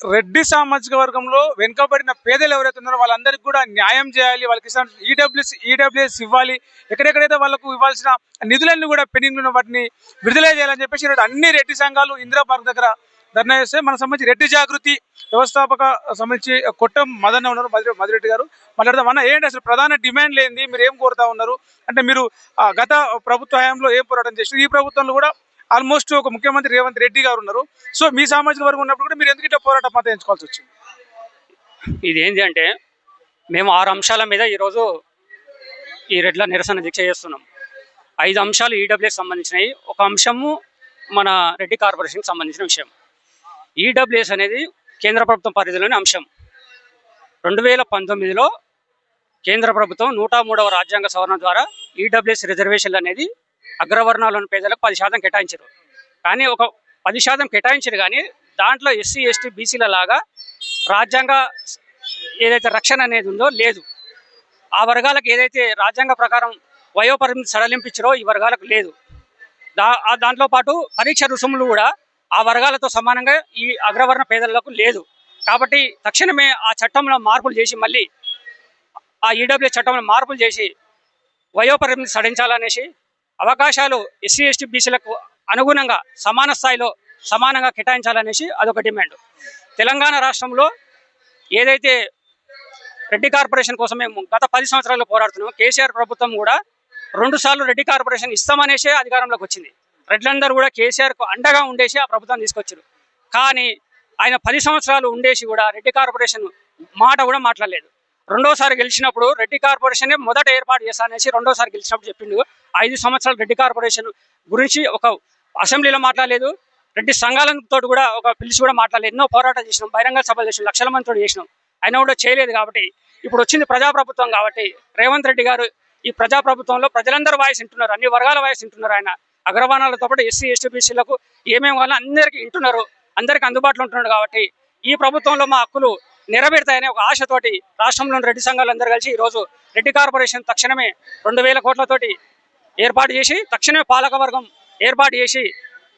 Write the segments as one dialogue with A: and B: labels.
A: రెడ్డి సామాజిక వర్గంలో వెనుకబడిన పేదలు ఎవరైతే ఉన్నారో వాళ్ళందరికీ కూడా న్యాయం చేయాలి వాళ్ళకి ఇచ్చిన ఈడబ్ల్యూఎస్ ఈడబ్ల్యూఎస్ ఇవ్వాలి. ఎక్కడెక్కడైతే వాళ్ళకు ఇవ్వాల్సిన నిధులన్నీ కూడా పెండింగ్ ఉన్న వాటిని విడుదల చేయాలని చెప్పేసి ఈరోజు అన్ని రెడ్డి సంఘాలు ఇందిరా పార్క్ దగ్గర ధర్నా చేస్తే మనకు సంబంధించి రెడ్డి జాగృతి వ్యవస్థాపక సంబంధించి కొట్టం మదన్న ఉన్నారు మధురె మధురెడ్డి గారు. మాట్లాడదాం అన్న ఏంటి అసలు ప్రధాన డిమాండ్ లేనిది? మీరు ఏం కోరుతా ఉన్నారు? అంటే మీరు ఆ, గత ప్రభుత్వ హయాంలో ఏం పోరాటం చేసినారు ఈ ప్రభుత్వంలో కూడా ఆల్మోస్ట్ ఒక ముఖ్యమంత్రి రేవంత్ రెడ్డి గారు ఉన్నారు. సో మీ సామాజిక వర్గం ఉన్నప్పుడు కూడా మీరు ఎందుకు ఇట్లా పోరాట ఎంచుకోవాల్సి వచ్చింది?
B: ఇది ఏంటి అంటే మేము ఆరు అంశాల మీద ఈరోజు ఈ రెడ్ల నిరసన దీక్ష చేస్తున్నాం. ఐదు అంశాలు ఈడబ్ల్యూకి సంబంధించినవి. ఒక అంశము మన రెడ్డి కార్పొరేషన్కి సంబంధించిన విషయం. ఈడబ్ల్యూఎస్ అనేది కేంద్ర ప్రభుత్వం పరిధిలోని అంశం. రెండు వేల పంతొమ్మిదిలో కేంద్ర ప్రభుత్వం నూట మూడవ రాజ్యాంగ సవరణ ద్వారా ఈడబ్ల్యూఎస్ రిజర్వేషన్లు అనేది అగ్రవర్ణాలను పేదలకు పది శాతం కేటాయించారు. కానీ ఒక పది శాతం కేటాయించారు కానీ దాంట్లో ఎస్సీ ఎస్టీ బీసీల లాగా రాజ్యాంగ ఏదైతే రక్షణ అనేది ఉందో లేదు. ఆ వర్గాలకు ఏదైతే రాజ్యాంగ ప్రకారం వయోపరిమితి సడలింపించారో ఈ వర్గాలకు లేదు. దా దాంట్లో పాటు పరీక్ష రుసుములు కూడా ఆ వర్గాలతో సమానంగా ఈ అగ్రవర్ణ పేదలకు లేదు. కాబట్టి తక్షణమే ఆ చట్టంలో మార్పులు చేసి మళ్ళీ ఆ ఈడబ్ల్యూ చట్టంలో మార్పులు చేసి వయోపరిమితి సడించాలనేసి అవకాశాలు ఎస్సీ ఎస్టీ బీసీలకు అనుగుణంగా సమాన స్థాయిలో సమానంగా కేటాయించాలనేసి అదొక డిమాండ్. తెలంగాణ రాష్ట్రంలో ఏదైతే రెడ్డి కార్పొరేషన్ కోసం మేము గత పది సంవత్సరాలు పోరాడుతున్నాం కేసీఆర్ ప్రభుత్వం కూడా రెండు సార్లు రెడ్డి కార్పొరేషన్ ఇస్తామనేసే అధికారంలోకి వచ్చింది. రెడ్లందరూ కూడా కేసీఆర్కు అండగా ఉండేసి ఆ ప్రభుత్వం తీసుకొచ్చారు. కానీ ఆయన పది సంవత్సరాలు ఉండేసి కూడా రెడ్డి కార్పొరేషన్ మాట కూడా మాట్లాడలేదు. రెండోసారి గెలిచినప్పుడు రెడ్డి కార్పొరేషన్ మొదట ఏర్పాటు చేస్తానేసి రెండోసారి గెలిచినప్పుడు చెప్పిండు. ఐదు సంవత్సరాలు రెడ్డి కార్పొరేషన్ గురించి ఒక అసెంబ్లీలో మాట్లాడలేదు. రెడ్డి సంఘాలతో కూడా ఒక పిలిచి కూడా మాట్లాడలేదు. ఎన్నో పోరాటాలు చేసినాం. బహిరంగ సభలు చేసినాం. లక్షల మందితో చేసినాం. అయినా కూడా చేయలేదు కాబట్టి ఇప్పుడు వచ్చింది ప్రజాప్రభుత్వం కాబట్టి రేవంత్ రెడ్డి గారు ఈ ప్రజాప్రభుత్వంలో ప్రజలందరూ వాయిస్ వింటున్నారు. అన్ని వర్గాల వాయిస్ వింటున్నారు ఆయన. అగ్రవాణాలతో పాటు ఎస్సీ ఎస్టీ బీసీలకు ఏమేమి కావాలో అందరికీ వింటున్నారు. అందరికీ అందుబాటులో ఉంటున్నారు కాబట్టి ఈ ప్రభుత్వంలో మా హక్కులు నెరవేరుతాయనే ఒక ఆశతోటి రాష్ట్రంలోని రెడ్డి సంఘాలు అందరూ కలిసి ఈరోజు రెడ్డి కార్పొరేషన్ తక్షణమే రెండు వేల కోట్లతోటి ఏర్పాటు చేసి తక్షణమే పాలకవర్గం ఏర్పాటు చేసి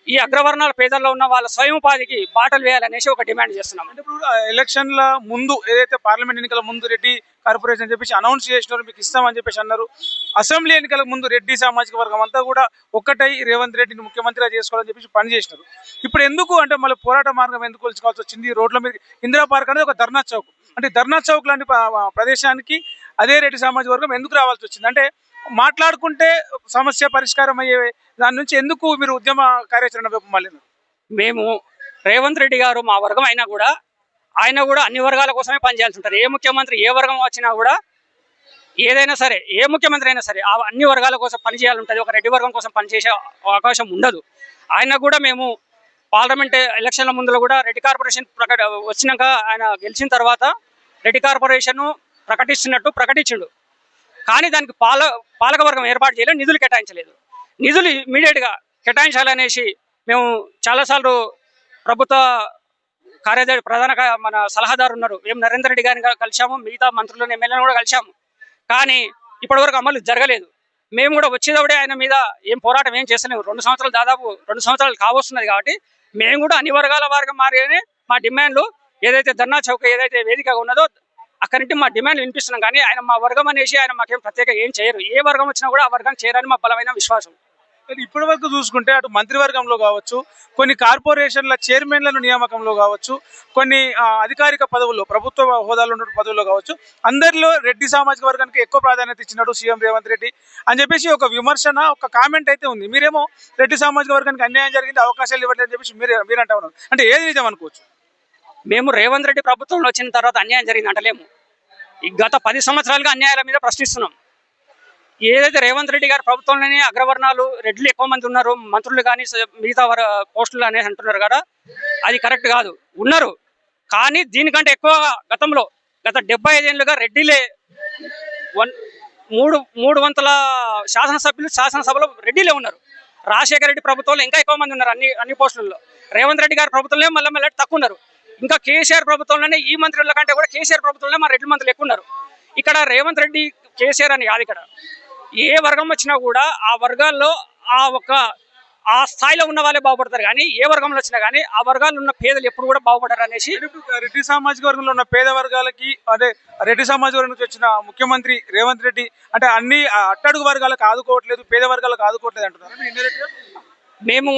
B: ఈ అగ్రవర్ణాల పేదల్లో ఉన్న వాళ్ళ స్వయం ఉపాధికి బాటలు వేయాలనేసి ఒక డిమాండ్ చేస్తున్నాం.
A: అంటే ఇప్పుడు ఎలక్షన్ల ముందు ఏదైతే పార్లమెంట్ ఎన్నికల ముందు రెడ్డి కార్పొరేషన్ అని చెప్పేసి అనౌన్స్ చేసినారు మీకు ఇస్తామని చెప్పేసి అన్నారు. అసెంబ్లీ ఎన్నికల ముందు రెడ్డి సామాజిక వర్గం అంతా కూడా ఒక్కటై రేవంత్ రెడ్డిని ముఖ్యమంత్రిగా చేసుకోవాలని చెప్పేసి పని చేసినారు. ఇప్పుడు ఎందుకు అంటే మళ్ళీ పోరాట మార్గం ఎందుకు కొలుచుకోవాల్సి వచ్చింది? రోడ్ల మీద ఇందిరా పార్క్ అనేది ఒక ధర్నా చౌక్. అంటే ధర్నా చౌక్ లాంటి ప్రదేశానికి అదే రెడ్డి సామాజిక వర్గం ఎందుకు రావాల్సి వచ్చింది? అంటే మాట్లాడుకుంటే సమస్య పరిష్కారం అయ్యే దాని నుంచి ఎందుకు మీరు ఉద్యమ కార్యాచరణ వైపు మళ్ళీ
B: మేము రేవంత్ రెడ్డి గారు మా వర్గం అయినా కూడా ఆయన కూడా అన్ని వర్గాల కోసమే పనిచేయాల్సి ఉంటారు ఏ ముఖ్యమంత్రి ఏ వర్గం వచ్చినా కూడా ఏదైనా సరే ఏ ముఖ్యమంత్రి అయినా సరే ఆ అన్ని వర్గాల కోసం పనిచేయాలి ఉంటుంది. ఒక రెడ్డి వర్గం కోసం పనిచేసే అవకాశం ఉండదు. ఆయన కూడా మేము పార్లమెంట్ ఎలక్షన్ల ముందులో కూడా రెడ్డి కార్పొరేషన్ ప్రకట వచ్చినాక ఆయన గెలిచిన తర్వాత రెడ్డి కార్పొరేషన్ ప్రకటిస్తున్నట్టు ప్రకటించిండు. కానీ దానికి పాల పాలకవర్గం ఏర్పాటు చేయలేదు నిధులు కేటాయించలేదు. నిధులు ఇమీడియట్గా కేటాయించాలనేసి మేము చాలాసార్లు ప్రభుత్వ కార్యదర్శి ప్రధాన మన సలహాదారు ఉన్నారు. మేము నరేంద్ర రెడ్డి గారిని కలిశాము మిగతా మంత్రులను ఎమ్మెల్యేలను కూడా కలిశాము. కానీ ఇప్పటివరకు అమలు జరగలేదు. మేము కూడా వచ్చేటప్పుడే ఆయన మీద ఏం పోరాటం ఏం చేస్తలేము. రెండు సంవత్సరాలు దాదాపు రెండు సంవత్సరాలు కావస్తున్నది కాబట్టి మేము కూడా అన్ని వర్గాల వర్గం మారినే మా డిమాండ్లు ఏదైతే ధర్నా చౌక ఏదైతే వేదికగా ఉన్నదో అక్కడి నుంచి మా డిమాండ్ వినిపిస్తున్నాం కానీ ఆయన మా వర్గం అనేసి ఆయన మాకేం ప్రత్యేక ఏం చేయరు. ఏ వర్గం వచ్చినా కూడా ఆ వర్గం చేయరని మా బలమైన విశ్వాసం.
A: ఇప్పటి వరకు చూసుకుంటే అటు మంత్రివర్గంలో కావచ్చు కొన్ని కార్పొరేషన్ల చైర్మన్లను నియామకంలో కావచ్చు కొన్ని అధికారిక పదవుల్లో ప్రభుత్వ హోదాలో ఉన్న పదవుల్లో కావచ్చు అందరిలో రెడ్డి సామాజిక వర్గానికి ఎక్కువ ప్రాధాన్యత ఇచ్చినాడు సీఎం రేవంత్ రెడ్డి. అని చెప్పేసి ఒక విమర్శన ఒక కామెంట్ అయితే ఉంది. మీరేమో రెడ్డి సామాజిక వర్గానికి అన్యాయం జరిగింది అవకాశాలు ఇవ్వట్లేదు అని చెప్పేసి మీరు మీరు అంటా ఉన్నారు. అంటే ఏది నిజం అనుకోవచ్చు?
B: మేము రేవంత్ రెడ్డి ప్రభుత్వంలో వచ్చిన తర్వాత అన్యాయం జరిగింది అంటలేము. గత పది సంవత్సరాలుగా అన్యాయాల మీద ప్రశ్నిస్తున్నాం. ఏదైతే రేవంత్ రెడ్డి గారి ప్రభుత్వంలోనే అగ్రవర్ణాలు రెడ్లు ఎక్కువ మంది ఉన్నారు మంత్రులు కానీ మిగతా వర పోస్టులు అనేసి అంటున్నారు కదా అది కరెక్ట్ కాదు. ఉన్నారు. కానీ దీనికంటే ఎక్కువగా గతంలో గత డెబ్బై ఐదేళ్ళుగా రెడ్డిలే వన్ మూడు మూడు వందల శాసనసభ్యులు శాసనసభలో రెడ్డిలే ఉన్నారు. రాజశేఖర రెడ్డి ప్రభుత్వంలో ఇంకా ఎక్కువ మంది ఉన్నారు అన్ని అన్ని పోస్టులలో. రేవంత్ రెడ్డి గారి ప్రభుత్వంలో మళ్ళీ మళ్ళీ తక్కువ ఉన్నారు. ఇంకా కేసీఆర్ ప్రభుత్వంలోనే ఈ మంత్రుల కంటే కూడా కేసీఆర్ ప్రభుత్వంలో మా రెడ్డి మంత్రులు ఎక్కువ ఉన్నారు. ఇక్కడ రేవంత్ రెడ్డి కేసీఆర్ అని కాదు ఇక్కడ. ఏ వర్గం వచ్చినా కూడా ఆ వర్గాల్లో ఆ ఒక ఆ స్థాయిలో ఉన్న వాళ్ళే బాగుపడతారు. కానీ ఏ వర్గంలో వచ్చినా కానీ ఆ వర్గాల్లో ఉన్న పేదలు ఎప్పుడు కూడా బాగుపడరు అనేసి
A: రెడ్డి సామాజిక వర్గంలో ఉన్న పేద వర్గాలకి అదే రెడ్డి సామాజిక వర్గం నుంచి వచ్చిన ముఖ్యమంత్రి రేవంత్ రెడ్డి అంటే అన్ని అట్టడుగు వర్గాలకు ఆదుకోవట్లేదు పేద వర్గాలకు ఆదుకోవట్లేదు అంటున్నారు.
B: మేము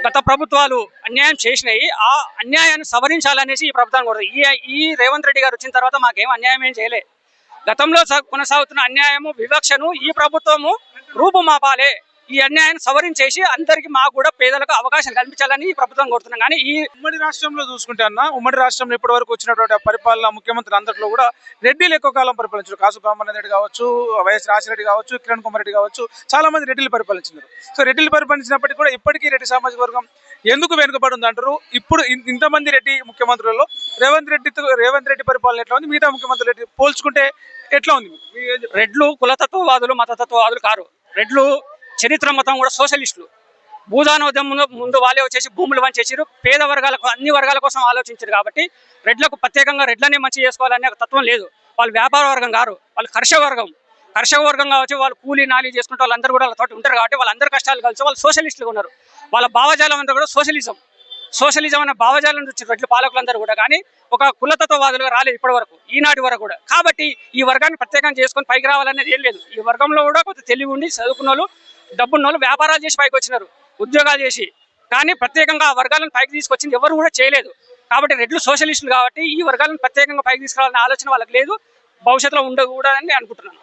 B: గత ప్రభుత్వాలు అన్యాయం చేసినాయి ఆ అన్యాయాన్ని సవరించాలనేసి ఈ ప్రభుత్వం కూడా ఈ ఈ రేవంత్ రెడ్డి గారు వచ్చిన తర్వాత మాకేం అన్యాయం ఏం చేయలే. గతంలో కొనసాగుతున్న అన్యాయము వివక్షను ఈ ప్రభుత్వము రూపుమాపాలే. ఈ అన్యాయాన్ని సవరించేసి అందరికి మాకు కూడా పేదలకు అవకాశం కల్పించాలని ఈ ప్రభుత్వం కోరుతున్నాం. కానీ ఈ
A: ఉమ్మడి రాష్ట్రంలో చూసుకుంటే అన్న ఉమ్మడి రాష్ట్రంలో ఇప్పటి వరకు వచ్చినటువంటి పరిపాలన ముఖ్యమంత్రి అందరిలో కూడా రెడ్డిలు ఎక్కువ కాలం పరిపాలించారు. కాసు బ్రహ్మణ్య రెడ్డి కావచ్చు వైఎస్ రాజశేఖర కావచ్చు కిరణ్ కుమార్ రెడ్డి కావచ్చు చాలా మంది రెడ్డిలు పరిపాలించారు సో రెడ్డిలు పరిపాలించినప్పటికీ కూడా ఇప్పటికీ రెడ్డి సామాజిక వర్గం ఎందుకు వెనుకబడి ఉంది అంటారు ఇప్పుడు ఇంతమంది రెడ్డి ముఖ్యమంత్రులలో రేవంత్ రెడ్డితో రేవంత్ రెడ్డి పరిపాలన ఎట్లా ఉంది? మిగతా ముఖ్యమంత్రులు రెడ్డి పోల్చుకుంటే ఎట్లా ఉంది?
B: రెడ్లు కులతత్వవాదులు మతతత్వవాదులు కారు. రెడ్లు చరిత్ర మతం కూడా సోషలిస్టులు. భూదానోద్యమం ముందు ముందు వాళ్ళే వచ్చేసి భూములు వంచేసారు పేద వర్గాలకు అన్ని వర్గాల కోసం ఆలోచించారు కాబట్టి రెడ్లకు ప్రత్యేకంగా రెడ్లనే మంచి చేసుకోవాలనే ఒక తత్వం లేదు. వాళ్ళు వ్యాపార వర్గం కారు వాళ్ళు కర్షక వర్గం. కర్షక వర్గం కావచ్చు వాళ్ళు కూలీ నాలి చేసుకుంటే వాళ్ళందరూ కూడా వాళ్ళతో ఉంటారు కాబట్టి వాళ్ళందరూ కష్టాలు కలిసి వాళ్ళు సోషలిస్టులు ఉన్నారు. వాళ్ళ భావజాలం అంతా కూడా సోషలిజం. సోషలిజం అనే భావజాలం నుంచి రెడ్లు పాలకులందరూ కూడా కానీ ఒక కులతత్వవాదులుగా రాలేదు ఇప్పటి వరకు ఈనాటి వరకు కూడా. కాబట్టి ఈ వర్గాన్ని ప్రత్యేకంగా చేసుకొని పైకి రావాలనేది ఏం లేదు. ఈ వర్గంలో కూడా కొంత తెలివి ఉండి చదువుకున్న వాళ్ళు డబ్బున్న వాళ్ళు వ్యాపారాలు చేసి పైకి వచ్చినారు ఉద్యోగాలు చేసి. కానీ ప్రత్యేకంగా ఆ వర్గాలను పైకి తీసుకొచ్చింది ఎవరు కూడా చేయలేదు. కాబట్టి రెడ్లు సోషలిస్టులు కాబట్టి ఈ వర్గాలను ప్రత్యేకంగా పైకి తీసుకురావాలనే ఆలోచన వాళ్ళకి లేదు. భవిష్యత్తులో ఉండకూడదని అనుకుంటున్నాను.